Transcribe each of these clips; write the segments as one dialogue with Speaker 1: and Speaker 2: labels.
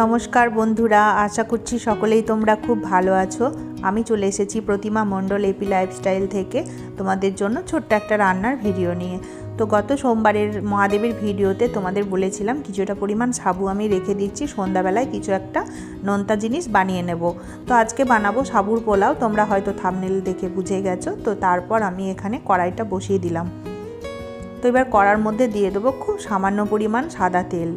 Speaker 1: নমস্কার বন্ধুরা, আশা করছি সকলেই তোমরা খুব ভালো আছো। আমি চলে এসেছি প্রতিমা মণ্ডল এপি লাইফস্টাইল থেকে তোমাদের জন্য ছোট্ট একটা রান্নার ভিডিও নিয়ে। তো গত সোমবারের মহাদেবের ভিডিওতে তোমাদের বলেছিলাম কিছুটা পরিমাণ সাবু আমি রেখে দিচ্ছি, সন্ধ্যাবেলায় কিছু একটা নোনতা জিনিস বানিয়ে নেব। তো আজকে বানাবো সাবুর পোলাও, তোমরা হয়তো থামনেল দেখে বুঝে গেছো। তো তারপর আমি এখানে কড়াইটা বসিয়ে দিলাম। তো এবার কড়ার মধ্যে দিয়ে দেবো খুব সামান্য পরিমাণ সাদা তেল।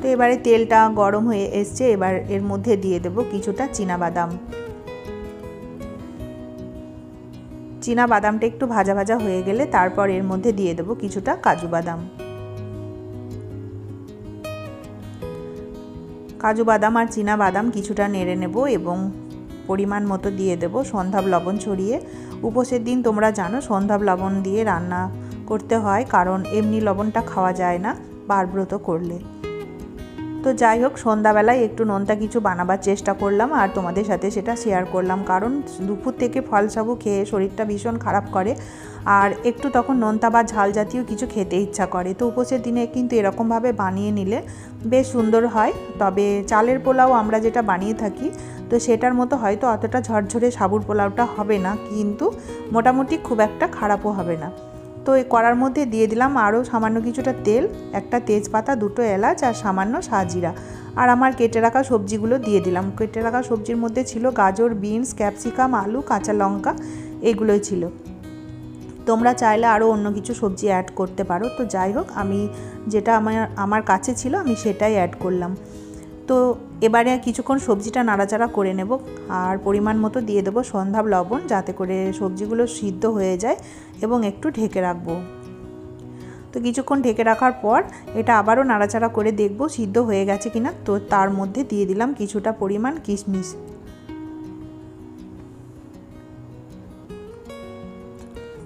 Speaker 1: তো এবারে তেলটা গরম হয়ে এসছে, এবার এর মধ্যে দিয়ে দেব কিছুটা বাদাম চীনা বাদামটা একটু ভাজা ভাজা হয়ে গেলে তারপর এর মধ্যে দিয়ে দেব কিছুটা কাজু বাদাম। কাজু বাদাম আর চীনা বাদাম কিছুটা নেড়ে নেব এবং পরিমাণ মতো দিয়ে দেব সন্ধ্যাব লবণ ছড়িয়ে। উপোসের দিন তোমরা জানো সন্ধ্যাব লবণ দিয়ে রান্না করতে হয়, কারণ এমনি লবণটা খাওয়া যায় না, বারব্রত করলে। তো যাই হোক, সন্ধ্যাবেলায় একটু নোনতা কিছু বানাবার চেষ্টা করলাম আর তোমাদের সাথে সেটা শেয়ার করলাম। কারণ দুপুর থেকে ফল সাবু খেয়ে শরীরটা ভীষণ খারাপ করে। আর একটু তখন নোনতা বা ঝাল জাতীয় কিছু খেতে ইচ্ছা করে। তো উপোসের দিনে কিন্তু এরকমভাবে বানিয়ে নিলে বেশ সুন্দর হয়। তবে চালের পোলাও আমরা যেটা বানিয়ে থাকি, তো সেটার মতো হয়তো অতটা ঝরঝরে সাবুর পোলাওটা হবে না। কিন্তু মোটামুটি খুব একটা খারাপও হবে না। তো এই কড়ার মধ্যে দিয়ে দিলাম আরও সামান্য কিছুটা তেল, একটা তেজপাতা, দুটো এলাচ আর সামান্য সাজিরা। আর আমার কেটে রাখা সবজিগুলো দিয়ে দিলাম। কেটে রাখা সবজির মধ্যে ছিল গাজর, বিনস, ক্যাপসিকাম, আলু, কাঁচা লঙ্কা, এগুলোই ছিল। তোমরা চাইলে আরও অন্য কিছু সবজি অ্যাড করতে পারো। তো যাই হোক, আমি যেটা আমার আমার কাছে ছিল, আমি সেটাই অ্যাড করলাম। তো এবারে কিছুক্ষণ সবজিটা নাড়াচাড়া করে নেব আর পরিমাণ মতো দিয়ে দেবো সন্ধ্যাব লবণ যাতে করে সবজিগুলো সিদ্ধ হয়ে যায় এবং একটু ঢেকে রাখব। তো কিছুক্ষণ ঢেকে রাখার পর এটা আবারও নাড়াচাড়া করে দেখব সিদ্ধ হয়ে গেছে কিনা। তো তার মধ্যে দিয়ে দিলাম কিছুটা পরিমাণ কিশমিশ।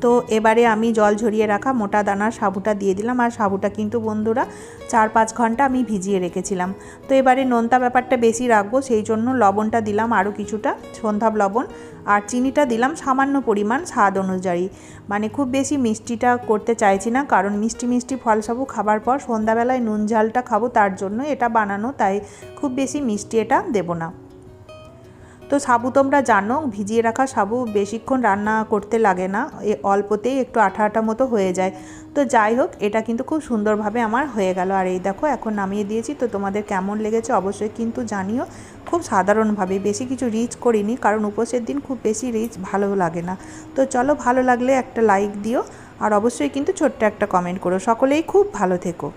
Speaker 1: তো এবারে আমি জল ঝরিয়ে রাখা মোটা দানার সাবুটা দিয়ে দিলাম। আর সাবুটা কিন্তু বন্ধুরা চার পাঁচ ঘণ্টা আমি ভিজিয়ে রেখেছিলাম। তো এবারে নোনতা ব্যাপারটা বেশি রাখব, সেই জন্য লবণটা দিলাম আরও কিছুটা, সন্ধ্যাব লবণ। আর চিনিটা দিলাম সামান্য পরিমাণ স্বাদ অনুযায়ী। মানে খুব বেশি মিষ্টিটা করতে চাইছি না, কারণ মিষ্টি মিষ্টি ফল সাবু খাবার পর সন্ধ্যাবেলায় নুন ঝালটা খাব তার জন্য এটা বানানো, তাই খুব বেশি মিষ্টি এটা দেবো না। তো সাবু তোমরা জানো, ভিজিয়ে রাখা সাবু বেশিক্ষণ রান্না করতে লাগে না অল্পতেই একটু আঠা আঠা মতো হয়ে যায়। তো যাই হোক, এটা কিন্তু খুব সুন্দরভাবে আমার হয়ে গেল। আর এই দেখো, এখন নামিয়ে দিয়েছি। তো তোমাদের কেমন লেগেছে অবশ্যই কিন্তু জানিও। খুব সাধারণভাবে, বেশি কিছু রিচ করিনি, কারণ উপোসের দিন খুব বেশি রিচ ভালো লাগে না। তো চলো, ভালো লাগলে একটা লাইক দিও। আর অবশ্যই কিন্তু ছোট্ট একটা কমেন্ট করো। সকলেই খুব ভালো থেকো।